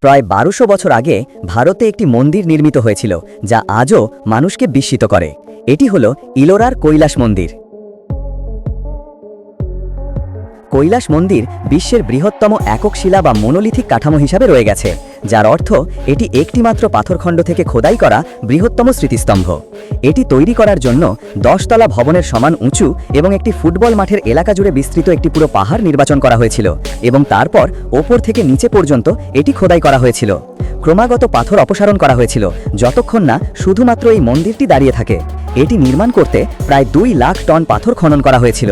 প্রায় বারোশো বছর আগে ভারতে একটি মন্দির নির্মিত হয়েছিল, যা আজও মানুষকে বিস্মিত করে। এটি হল ইলোরার কৈলাস মন্দির। কৈলাস মন্দির বিশ্বের বৃহত্তম একক শিলা বা মনোলিথিক কাঠামো হিসাবে রয়ে গেছে। যার অর্থ, এটি একটিমাত্র পাথরখণ্ড থেকে খোদাই করা বৃহত্তম স্মৃতিস্তম্ভ। এটি তৈরি করার জন্য দশতলা ভবনের সমান উঁচু এবং একটি ফুটবল মাঠের এলাকা জুড়ে বিস্তৃত একটি পুরো পাহাড় নির্বাচন করা হয়েছিল এবং তারপর ওপর থেকে নিচে পর্যন্ত এটি খোদাই করা হয়েছিল। ক্রমাগত পাথর অপসারণ করা হয়েছিল, যতক্ষণ না শুধুমাত্র এই মন্দিরটি দাঁড়িয়ে থাকে। এটি নির্মাণ করতে প্রায় দুই লাখ টন পাথর খনন করা হয়েছিল।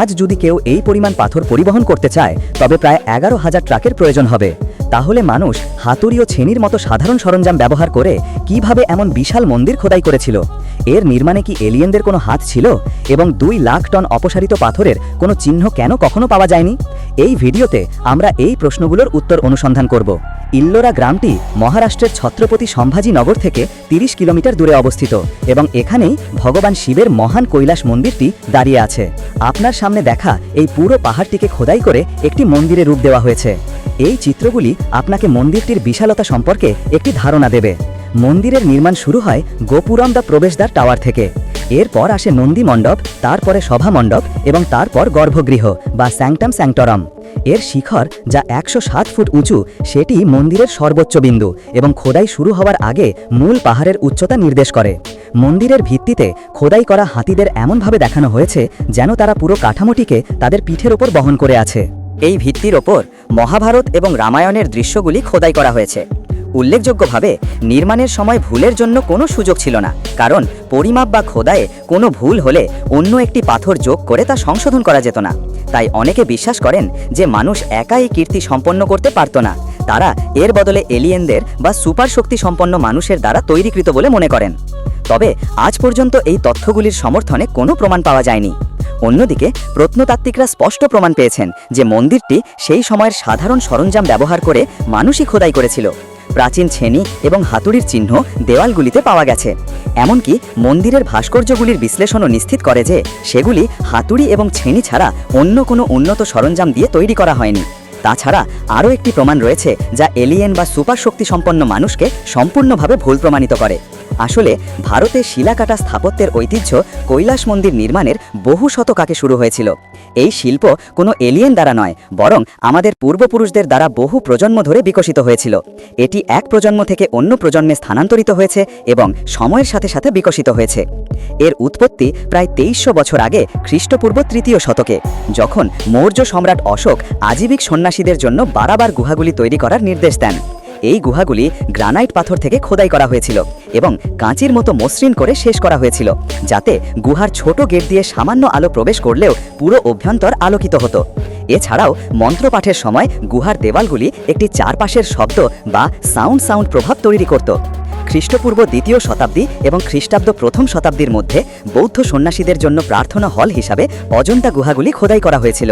আজ যদি কেউ এই পরিমাণ পাথর পরিবহন করতে চায়, তবে প্রায় এগারো হাজার ট্রাকের প্রয়োজন হবে। তাহলে মানুষ হাতুড়ি ও ছেনির মতো সাধারণ সরঞ্জাম ব্যবহার করে কীভাবে এমন বিশাল মন্দির খোদাই করেছিল? এর নির্মাণে কি এলিয়েনদের কোনো হাত ছিল? এবং দুই লাখ টন অপসারিত পাথরের কোনো চিহ্ন কেন কখনো পাওয়া যায়নি? এই ভিডিওতে আমরা এই প্রশ্নগুলোর উত্তর অনুসন্ধান করব। ইল্লোরা গ্রামটি মহারাষ্ট্রের ছত্রপতি সম্ভাজি নগর থেকে ৩০ কিলোমিটার দূরে অবস্থিত এবং এখানেই ভগবান শিবের মহান কৈলাস মন্দিরটি দাঁড়িয়ে আছে। আপনার সামনে দেখা এই পুরো পাহাড়টিকে খোদাই করে একটি মন্দিরে রূপ দেওয়া হয়েছে। এই চিত্রগুলি আপনাকে মন্দিরটির বিশালতা সম্পর্কে একটি ধারণা দেবে। মন্দিরের নির্মাণ শুরু হয় গোপুরম দ্য প্রবেশদ্বার টাওয়ার থেকে। এরপর আসে নন্দী মণ্ডপ, তারপরে সভা মণ্ডপ এবং তারপর গর্ভগৃহ বা স্যাংটাম স্যাংটরাম। এর শিখর, যা একশো সাত ফুট উঁচু, সেটি মন্দিরের সর্বোচ্চ বিন্দু এবং খোদাই শুরু হওয়ার আগে মূল পাহাড়ের উচ্চতা নির্দেশ করে। মন্দিরের ভিত্তিতে খোদাই করা হাতিদের এমনভাবে দেখানো হয়েছে যেন তারা পুরো কাঠামোটিকে তাদের পিঠের ওপর বহন করে আছে। এই ভিত্তির ওপর মহাভারত এবং রামায়ণের দৃশ্যগুলি খোদাই করা হয়েছে। উল্লেখযোগ্যভাবে, নির্মাণের সময় ভুলের জন্য কোনো সুযোগ ছিল না, কারণ পরিমাপ বা খোদায়ে কোনো ভুল হলে অন্য একটি পাথর যোগ করে তা সংশোধন করা যেত না। তাই অনেকে বিশ্বাস করেন যে মানুষ একা এই কীর্তি সম্পন্ন করতে পারত না। তারা এর বদলে এলিয়েনদের বা সুপার শক্তি সম্পন্ন মানুষের দ্বারা তৈরিকৃত বলে মনে করেন। তবে আজ পর্যন্ত এই তথ্যগুলির সমর্থনে কোনো প্রমাণ পাওয়া যায়নি। অন্যদিকে প্রত্নতাত্ত্বিকরা স্পষ্ট প্রমাণ পেয়েছেন যে মন্দিরটি সেই সময়ের সাধারণ সরঞ্জাম ব্যবহার করে মানুষই খোদাই করেছিল। প্রাচীন ছেনি এবং হাতুড়ির চিহ্ন দেওয়ালগুলিতে পাওয়া গেছে। এমনকি মন্দিরের ভাস্কর্যগুলির বিশ্লেষণও নিশ্চিত করে যে সেগুলি হাতুড়ি এবং ছেনি ছাড়া অন্য কোনো উন্নত সরঞ্জাম দিয়ে তৈরি করা হয়নি। তাছাড়া আরও একটি প্রমাণ রয়েছে যা এলিয়েন বা সুপার শক্তি সম্পন্ন মানুষকে সম্পূর্ণভাবে ভুল প্রমাণিত করে। আসলে ভারতে শিলাকাটা স্থাপত্যের ঐতিহ্য কৈলাস মন্দির নির্মাণের বহু শতক আগে শুরু হয়েছিল। এই শিল্প কোনো এলিয়েন দ্বারা নয়, বরং আমাদের পূর্বপুরুষদের দ্বারা বহু প্রজন্ম ধরে বিকশিত হয়েছিল। এটি এক প্রজন্ম থেকে অন্য প্রজন্মে স্থানান্তরিত হয়েছে এবং সময়ের সাথে সাথে বিকশিত হয়েছে। এর উৎপত্তি প্রায় তেইশশো বছর আগে খ্রিস্টপূর্ব তৃতীয় শতকে, যখন মৌর্য সম্রাট অশোক আজীবিক সন্ন্যাসীদের জন্য বারাবার গুহাগুলি তৈরি করার নির্দেশ দেন। এই গুহাগুলি গ্রানাইট পাথর থেকে খোদাই করা হয়েছিল এবং কাঁচির মতো মসৃণ করে শেষ করা হয়েছিল, যাতে গুহার ছোট গেট দিয়ে সামান্য আলো প্রবেশ করলেও পুরো অভ্যন্তর আলোকিত হতো। এছাড়াও মন্ত্রপাঠের সময় গুহার দেওয়ালগুলি একটি চারপাশের শব্দ বা সাউন্ড সাউন্ড প্রভাব তৈরি করত। খ্রিস্টপূর্ব দ্বিতীয় শতাব্দী এবং খ্রিস্টাব্দ প্রথম শতাব্দীর মধ্যে বৌদ্ধ সন্ন্যাসীদের জন্য প্রার্থনা হল হিসাবে অজন্তা গুহাগুলি খোদাই করা হয়েছিল।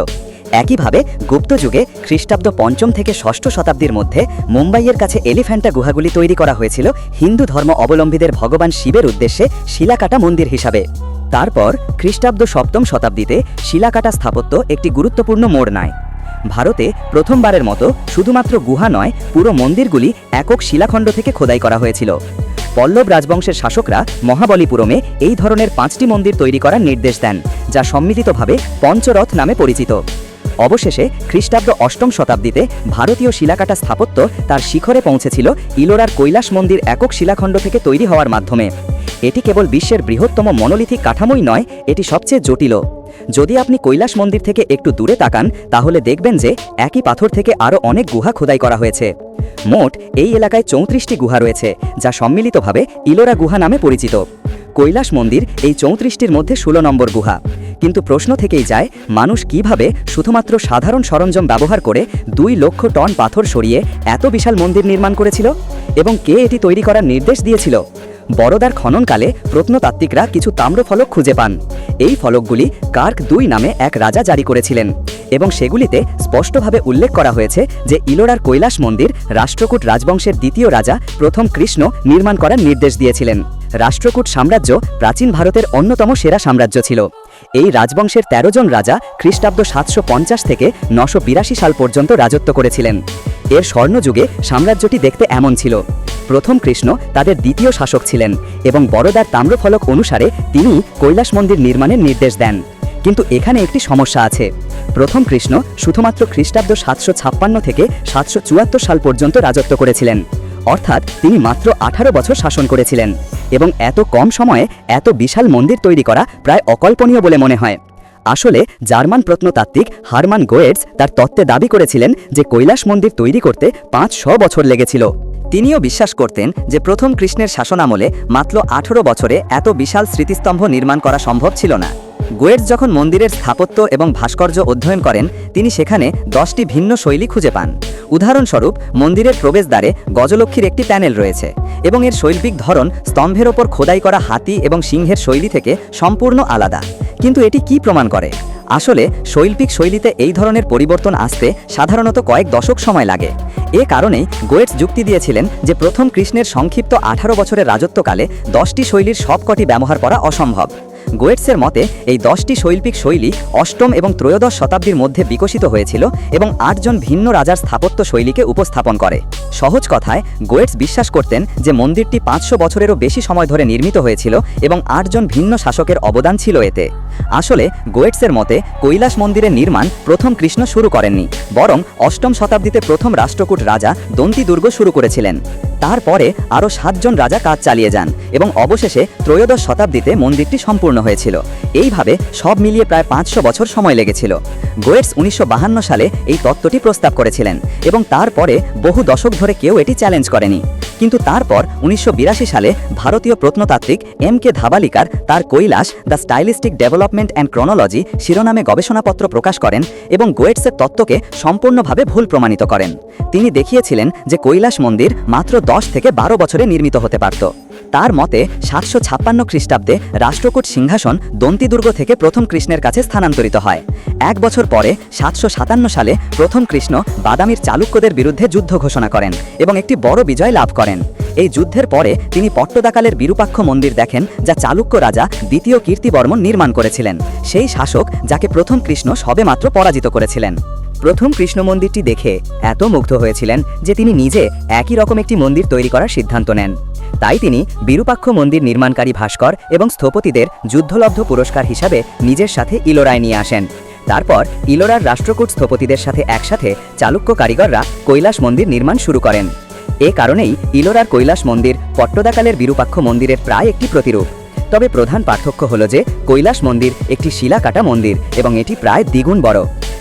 একইভাবে গুপ্ত যুগে খ্রিস্টাব্দ পঞ্চম থেকে ষষ্ঠ শতাব্দীর মধ্যে মুম্বাইয়ের কাছে এলিফ্যান্টা গুহাগুলি তৈরি করা হয়েছিল হিন্দু ধর্ম অবলম্বীদের ভগবান শিবের উদ্দেশ্যে শিলাকাটা মন্দির হিসাবে। তারপর খ্রিস্টাব্দ সপ্তম শতাব্দীতে শিলাকাটা স্থাপত্য একটি গুরুত্বপূর্ণ মোড় নেয়। ভারতে প্রথমবারের মতো শুধুমাত্র গুহা নয়, পুরো মন্দিরগুলি একক শিলাখণ্ড থেকে খোদাই করা হয়েছিল। পল্লব রাজবংশের শাসকরা মহাবলীপুরমে এই ধরনের পাঁচটি মন্দির তৈরি করার নির্দেশ দেন, যা সম্মিলিতভাবে পঞ্চরথ নামে পরিচিত। অবশেষে খ্রিস্টাব্দ অষ্টম শতাব্দীতে ভারতীয় শিলাকাটা স্থাপত্য তার শিখরে পৌঁছেছিল ইলোরার কৈলাস মন্দির একক শিলাখণ্ড থেকে তৈরি হওয়ার মাধ্যমে। এটি কেবল বিশ্বের বৃহত্তম মনোলিথিক কাঠামোই নয়, এটি সবচেয়ে জটিল যদি আপনি কৈলাস মন্দির থেকে একটু দূরে তাকান, তাহলে দেখবেন যে একই পাথর থেকে আরও অনেক গুহা খোদাই করা হয়েছে। মোট এই এলাকায় চৌত্রিশটি গুহা রয়েছে, যা সম্মিলিতভাবে ইলোরা গুহা নামে পরিচিত। কৈলাস মন্দির এই চৌত্রিশটির মধ্যে ষোলো নম্বর গুহা। কিন্তু প্রশ্ন থেকেই যায়, মানুষ কীভাবে শুধুমাত্র সাধারণ সরঞ্জাম ব্যবহার করে দুই লক্ষ টন পাথর সরিয়ে এত বিশাল মন্দির নির্মাণ করেছিল? এবং কে এটি তৈরি করার নির্দেশ দিয়েছিল? বড়দার খননকালে প্রত্নতাত্ত্বিকরা কিছু তাম্রফলক খুঁজে পান। এই ফলকগুলি কার্ক দুই নামে এক রাজা জারি করেছিলেন এবং সেগুলিতে স্পষ্টভাবে উল্লেখ করা হয়েছে যে ইলোরার কৈলাস মন্দির রাষ্ট্রকূট রাজবংশের দ্বিতীয় রাজা প্রথম কৃষ্ণ নির্মাণ করার নির্দেশ দিয়েছিলেন। রাষ্ট্রকূট সাম্রাজ্য প্রাচীন ভারতের অন্যতম সেরা সাম্রাজ্য ছিল। এই রাজবংশের ১৩ জন রাজা খ্রিস্টাব্দ সাতশো পঞ্চাশ থেকে নশো সাল পর্যন্ত রাজত্ব করেছিলেন। এর স্বর্ণযুগে সাম্রাজ্যটি দেখতে এমন ছিল। প্রথম কৃষ্ণ তাদের দ্বিতীয় শাসক ছিলেন এবং বড়দার তাম্রফলক অনুসারে তিনি কৈলাস মন্দির নির্মাণের নির্দেশ দেন। কিন্তু এখানে একটি সমস্যা আছে। প্রথম কৃষ্ণ শুধুমাত্র খ্রিস্টাব্দ সাতশো ছাপ্পান্ন থেকে সাতশো চুয়াত্তর সাল পর্যন্ত রাজত্ব করেছিলেন। অর্থাৎ তিনি মাত্র আঠারো বছর শাসন করেছিলেন এবং এত কম সময়ে এত বিশাল মন্দির তৈরি করা প্রায় অকল্পনীয় বলে মনে হয়। আসলে জার্মান প্রত্নতাত্ত্বিক হারমান গোয়েটস তার তত্ত্বে দাবি করেছিলেন যে কৈলাস মন্দির তৈরি করতে পাঁচ শ বছর লেগেছিল। তিনিও বিশ্বাস করতেন যে প্রথম কৃষ্ণের শাসনামলে মাত্র আঠেরো বছরে এত বিশাল স্মৃতিস্তম্ভ নির্মাণ করা সম্ভব ছিল না। গোয়েটস যখন মন্দিরের স্থাপত্য এবং ভাস্কর্য অধ্যয়ন করেন, তিনি সেখানে দশটি ভিন্ন শৈলী খুঁজে পান। উদাহরণস্বরূপ, মন্দিরের প্রবেশদ্বারে গজলক্ষ্মীর একটি প্যানেল রয়েছে এবং এর শৈল্পিক ধরন স্তম্ভের ওপর খোদাই করা হাতি এবং সিংহের শৈলী থেকে সম্পূর্ণ আলাদা। কিন্তু এটি কি প্রমাণ করে? আসলে, শৈল্পিক শৈলীতে এই ধরনের পরিবর্তন আসতে সাধারণত কয়েক দশক সময় লাগে। এ কারণেই গোয়েটস যুক্তি দিয়েছিলেন যে প্রথম কৃষ্ণের সংক্ষিপ্ত আঠারো বছরের রাজত্বকালে দশটি শৈলীর সবকটি ব্যবহার করা অসম্ভব। গোয়েটসের মতে, এই দশটি শৈল্পিক শৈলী অষ্টম এবং ত্রয়োদশ শতাব্দীর মধ্যে বিকশিত হয়েছিল এবং আটজন ভিন্ন রাজার স্থাপত্য শৈলীকে উপস্থাপন করে। সহজ কথায়, গোয়েটস বিশ্বাস করতেন যে মন্দিরটি পাঁচশো বছরেরও বেশি সময় ধরে নির্মিত হয়েছিল এবং আটজন ভিন্ন শাসকের অবদান ছিল এতে। আসলে, গোয়েটসের মতে, কৈলাস মন্দিরের নির্মাণ প্রথম কৃষ্ণ শুরু করেননি, বরং অষ্টম শতাব্দীতে প্রথম রাষ্ট্রকূট রাজা দন্তি দুর্গ শুরু করেছিলেন। তারপরে আরও সাতজন রাজা কাজ চালিয়ে যান এবং অবশেষে ত্রয়োদশ শতাব্দীতে মন্দিরটি সম্পূর্ণ হয়েছিল। এইভাবে সব মিলিয়ে প্রায় পাঁচশো বছর সময় লেগেছিল। গোয়েটস উনিশশো সালে এই তত্ত্বটি প্রস্তাব করেছিলেন এবং তারপরে বহু দশক ধরে কেউ এটি চ্যালেঞ্জ করেনি। কিন্তু তারপর উনিশশো বিরাশি সালে ভারতীয় প্রত্নতাত্ত্বিক এম কে ধাবালিকার তার Kailash the stylistic development and chronology শিরোনামে গবেষণাপত্র প্রকাশ করেন এবং গোয়েটসের তত্ত্বকে সম্পূর্ণভাবে ভুল প্রমাণিত করেন। তিনি দেখিয়েছিলেন যে কৈলাস মন্দির মাত্র দশ থেকে বারো বছরে নির্মিত হতে পারত। তার মতে, সাতশো ছাপ্পান্ন খ্রিস্টাব্দে রাষ্ট্রকূট সিংহাসন দন্তিদুর্গ থেকে প্রথম কৃষ্ণের কাছে স্থানান্তরিত হয়। এক বছর পরে, সাতশো সাতান্ন সালে প্রথম কৃষ্ণ বাদামির চালুক্যদের বিরুদ্ধে যুদ্ধ ঘোষণা করেন এবং একটি বড় বিজয় লাভ করেন। এই যুদ্ধের পরে তিনি পট্টদাকালের বিরূপাক্ষ মন্দির দেখেন, যা চালুক্য রাজা দ্বিতীয় কীর্তিবর্মন নির্মাণ করেছিলেন। সেই শাসক, যাকে প্রথম কৃষ্ণ সবেমাত্র পরাজিত করেছিলেন। প্রথম কৃষ্ণ মন্দিরটি দেখে এত মুগ্ধ হয়েছিলেন যে তিনি নিজে একই রকম একটি মন্দির তৈরি করার সিদ্ধান্ত নেন। তাই তিনি বিরূপাক্ষ মন্দির নির্মাণকারী ভাস্কর এবং স্থপতিদের যুদ্ধলব্ধ পুরস্কার হিসাবে নিজের সাথে ইলোরায় নিয়ে আসেন। তারপর ইলোরার রাষ্ট্রকূট স্থপতিদের সাথে একসাথে চালুক্য কারিগররা কৈলাস মন্দির নির্মাণ শুরু করেন। এ কারণেই ইলোরার কৈলাস মন্দির পট্টদাকালের বিরূপাক্ষ মন্দিরের প্রায় একটি প্রতিরূপ। তবে প্রধান পার্থক্য হল যে কৈলাস মন্দির একটি শিলাকাটা মন্দির এবং এটি প্রায় দ্বিগুণ বড়।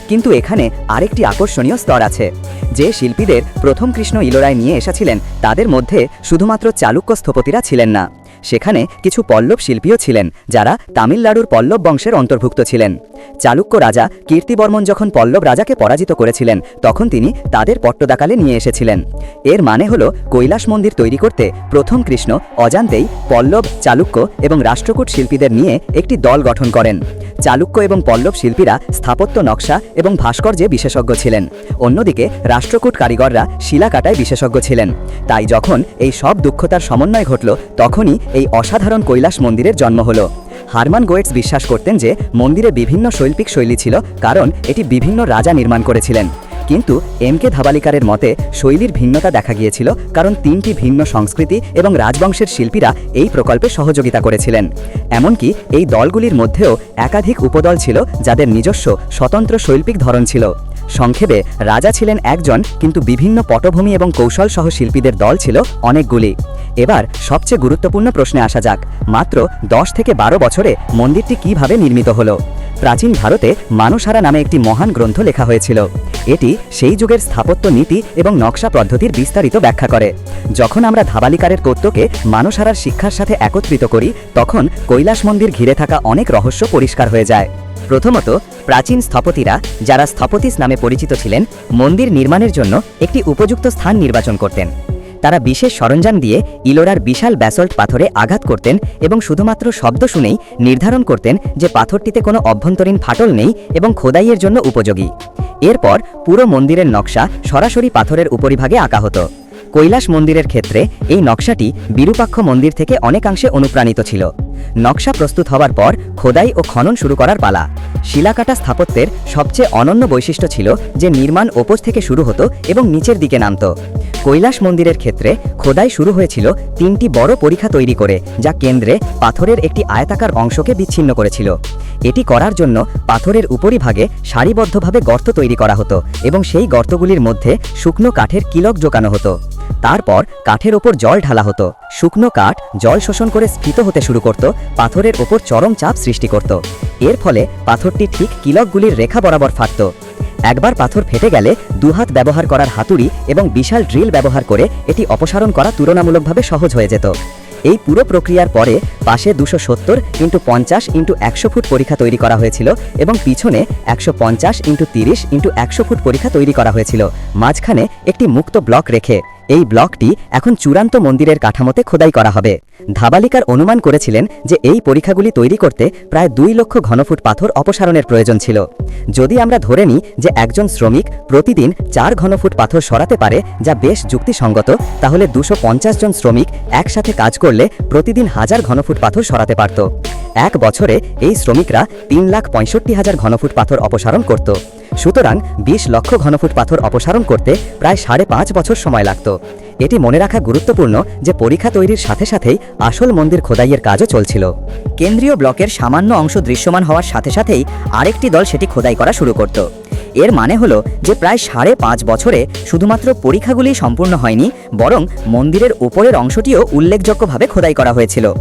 কিন্তু এখানে আরেকটি আকর্ষণীয় স্তর আছে। যে শিল্পীদের প্রথম কৃষ্ণ ইলোরায় নিয়ে এসেছিলেন, তাদের মধ্যে শুধুমাত্র চালুক্য স্থপতিরা ছিলেন না। সেখানে কিছু পল্লব শিল্পীও ছিলেন, যারা তামিলনাড়ুর পল্লব বংশের অন্তর্ভুক্ত ছিলেন। চালুক্য রাজা কীর্তিবর্মন যখন পল্লব রাজাকে পরাজিত করেছিলেন, তখন তিনি তাদের পট্টদাকালে নিয়ে এসেছিলেন। এর মানে হল, কৈলাস মন্দির তৈরি করতে প্রথম কৃষ্ণ অজান্তেই পল্লব, চালুক্য এবং রাষ্ট্রকূট শিল্পীদের নিয়ে একটি দল গঠন করেন। চালুক্য এবং পল্লব শিল্পীরা স্থাপত্য নকশা এবং ভাস্কর্যে বিশেষজ্ঞ ছিলেন। অন্যদিকে রাষ্ট্রকূট কারিগররা শিলাকাটায় বিশেষজ্ঞ ছিলেন। তাই যখন এই সব দুঃখতার সমন্বয় ঘটল, তখনই এই অসাধারণ কৈলাস মন্দিরের জন্ম হলো। হারমান গোয়েটস বিশ্বাস করতেন যে মন্দিরে বিভিন্ন শৈল্পিক শৈলী ছিল, কারণ এটি বিভিন্ন রাজা নির্মাণ করেছিলেন। কিন্তু এম কে ধাবালিকারের মতে, শৈলীর ভিন্নতা দেখা গিয়েছিল কারণ তিনটি ভিন্ন সংস্কৃতি এবং রাজবংশের শিল্পীরা এই প্রকল্পে সহযোগিতা করেছিলেন। এমনকি এই দলগুলির মধ্যেও একাধিক উপদল ছিল যাদের নিজস্ব স্বতন্ত্র শৈল্পিক ধরন ছিল। সংক্ষেপে, রাজা ছিলেন একজন কিন্তু বিভিন্ন পটভূমি এবং কৌশল সহ শিল্পীদের দল ছিল অনেকগুলি। এবার সবচেয়ে গুরুত্বপূর্ণ প্রশ্নে আসা যাক, মাত্র দশ থেকে বারো বছরে মন্দিরটি কীভাবে নির্মিত হলো? প্রাচীন ভারতে মানুষহারা নামে একটি মহান গ্রন্থ লেখা হয়েছিল। এটি সেই যুগের স্থাপত্য নীতি এবং নকশা পদ্ধতির বিস্তারিত ব্যাখ্যা করে। যখন আমরা ধাবালিকারের কর্তকে মানুষহারার শিক্ষার সাথে একত্রিত করি, তখন কৈলাস মন্দির ঘিরে থাকা অনেক রহস্য পরিষ্কার হয়ে যায়। প্রথমত, প্রাচীন স্থপতিরা যারা স্থপতিস নামে পরিচিত ছিলেন, মন্দির নির্মাণের জন্য একটি উপযুক্ত স্থান নির্বাচন করতেন। তারা বিশেষ সরঞ্জাম দিয়ে ইলোরার বিশাল ব্যাসল্ট পাথরে আঘাত করতেন এবং শুধুমাত্র শব্দ শুনেই নির্ধারণ করতেন যে পাথরটিতে কোনো অভ্যন্তরীণ ফাটল নেই এবং খোদাইয়ের জন্য উপযোগী। এরপর পুরো মন্দিরের নকশা সরাসরি পাথরের উপরিভাগে আঁকা হতো। কৈলাস মন্দিরের ক্ষেত্রে এই নকশাটি বিরূপাক্ষ মন্দির থেকে অনেকাংশে অনুপ্রাণিত ছিল। নকশা প্রস্তুত হওয়ার পর খোদাই ও খনন শুরু করার পালা। শিলাকাটা স্থাপত্যের সবচেয়ে অনন্য বৈশিষ্ট্য ছিল যে নির্মাণ ওপর থেকে শুরু হতো এবং নিচের দিকে নামত। কৈলাস মন্দিরের ক্ষেত্রে খোদাই শুরু হয়েছিল তিনটি বড় পরীক্ষা তৈরি করে, যা কেন্দ্রে পাথরের একটি আয়তাকার অংশকে বিচ্ছিন্ন করেছিল। এটি করার জন্য পাথরের উপরিভাগে সারিবদ্ধভাবে গর্ত তৈরি করা হতো এবং সেই গর্তগুলির মধ্যে শুকনো কাঠের কিলক জোকানো হতো। তারপর কাঠের ওপর জল ঢালা হতো। শুকনো কাঠ জল শোষণ করে স্ফীত হতে শুরু করত, পাথরের ওপর চরম চাপ সৃষ্টি করত। এর ফলে পাথরটি ঠিক কিলকগুলির রেখা বরাবর ফাটত। একবার পাথর ফেটে গেলে দুহাত ব্যবহার করার হাতুড়ি এবং বিশাল ড্রিল ব্যবহার করে এটি অপসারণ করা তুলনামূলকভাবে সহজ হয়ে যেত। এই পুরো প্রক্রিয়ার পরে পাশে দুশো সত্তর ইন্টু পঞ্চাশ ইন্টু একশো ফুট পরীক্ষা তৈরি করা হয়েছিল এবং পিছনে একশো পঞ্চাশ ইন্টু তিরিশ ইন্টু একশো ফুট পরীক্ষা তৈরি করা হয়েছিল। মাঝখানে একটি মুক্ত ব্লক রেখে এই ব্লকটি এখন চূড়ান্ত মন্দিরের কাঠামোতে খোদাই করা হবে। ধাবালিকার অনুমান করেছিলেন যে এই পরীক্ষাগুলি তৈরি করতে প্রায় দুই লক্ষ ঘনফুট পাথর অপসারণের প্রয়োজন ছিল। যদি আমরা ধরে নিই যে একজন শ্রমিক প্রতিদিন চার ঘনফুট পাথর সরাতে পারে, যা বেশ যুক্তিসঙ্গত, তাহলে দুশো জন শ্রমিক একসাথে কাজ করলে প্রতিদিন হাজার ঘনফুট পাথর সরাতে পারত। এক বছরে এই শ্রমিকরা তিন লাখ পঁয়ষট্টি হাজার ঘনফুট পাথর অপসারণ করত। সুতরাং বিশ লক্ষ ঘনফুট পাথর অপসারণ করতে প্রায় সাড়ে পাঁচ বছর সময় লাগত। এটি মনে রাখা গুরুত্বপূর্ণ যে পরীক্ষা তৈরির সাথে সাথেই আসল মন্দির খোদাইয়ের কাজও চলছিল। কেন্দ্রীয় ব্লকের সামান্য অংশ দৃশ্যমান হওয়ার সাথে সাথেই আরেকটি দল সেটি খোদাই করা শুরু করত। এর মানে হলো যে প্রায় সাড়ে পাঁচ বছরে শুধুমাত্র পরীক্ষাগুলি সম্পূর্ণ হয়নি, বরং মন্দিরের উপরের অংশটিও উল্লেখযোগ্যভাবে খোদাই করা হয়েছিল।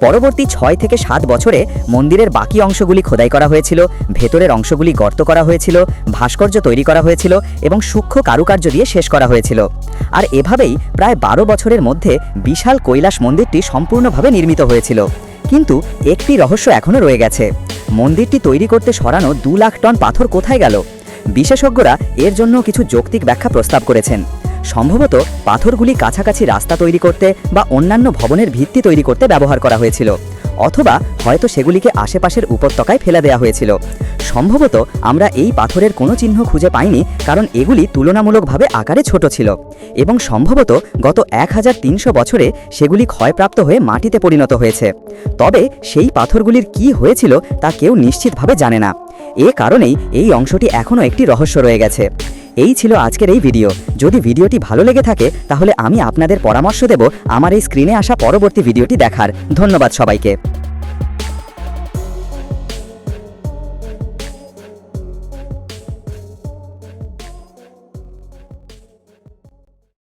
পরবর্তী ছয় থেকে সাত বছরে মন্দিরের বাকি অংশগুলি খোদাই করা হয়েছিল, ভেতরের অংশগুলি গর্ত করা হয়েছিল, ভাস্কর্য তৈরি করা হয়েছিল এবং সূক্ষ্ম কারুকার্য দিয়ে শেষ করা হয়েছিল। আর এভাবেই প্রায় বারো বছরের মধ্যে বিশাল কৈলাস মন্দিরটি সম্পূর্ণভাবে নির্মিত হয়েছিল। কিন্তু একটি রহস্য এখনও রয়ে গেছে। মন্দিরটি তৈরি করতে সরানো দু লাখ টন পাথর কোথায় গেল? বিশেষজ্ঞরা এর জন্য কিছু যৌক্তিক ব্যাখ্যা প্রস্তাব করেছেন। সম্ভবত পাথরগুলি কাছাকাছি রাস্তা তৈরি করতে বা অন্যান্য ভবনের ভিত্তি তৈরি করতে ব্যবহার করা হয়েছিল, অথবা হয়তো সেগুলিকে আশেপাশের উপত্যকায় ফেলে দেওয়া হয়েছিল। সম্ভবত আমরা এই পাথরের কোনো চিহ্ন খুঁজে পাইনি কারণ এগুলি তুলনামূলকভাবে আকারে ছোট ছিল, এবং সম্ভবত গত এক হাজার তিনশো বছরে সেগুলি ক্ষয়প্রাপ্ত হয়ে মাটিতে পরিণত হয়েছে। তবে সেই পাথরগুলির কি হয়েছিল তা কেউ নিশ্চিতভাবে জানে না। এ কারণেই এই অংশটি এখনও একটি রহস্য রয়ে গেছে। এই ছিল আজকের এই ভিডিও। যদি ভিডিওটি ভালো লেগে থাকে, তাহলে আমি আপনাদের পরামর্শ দেব আমার এই স্ক্রিনে আসা পরবর্তী ভিডিওটি দেখার। ধন্যবাদ সবাইকে।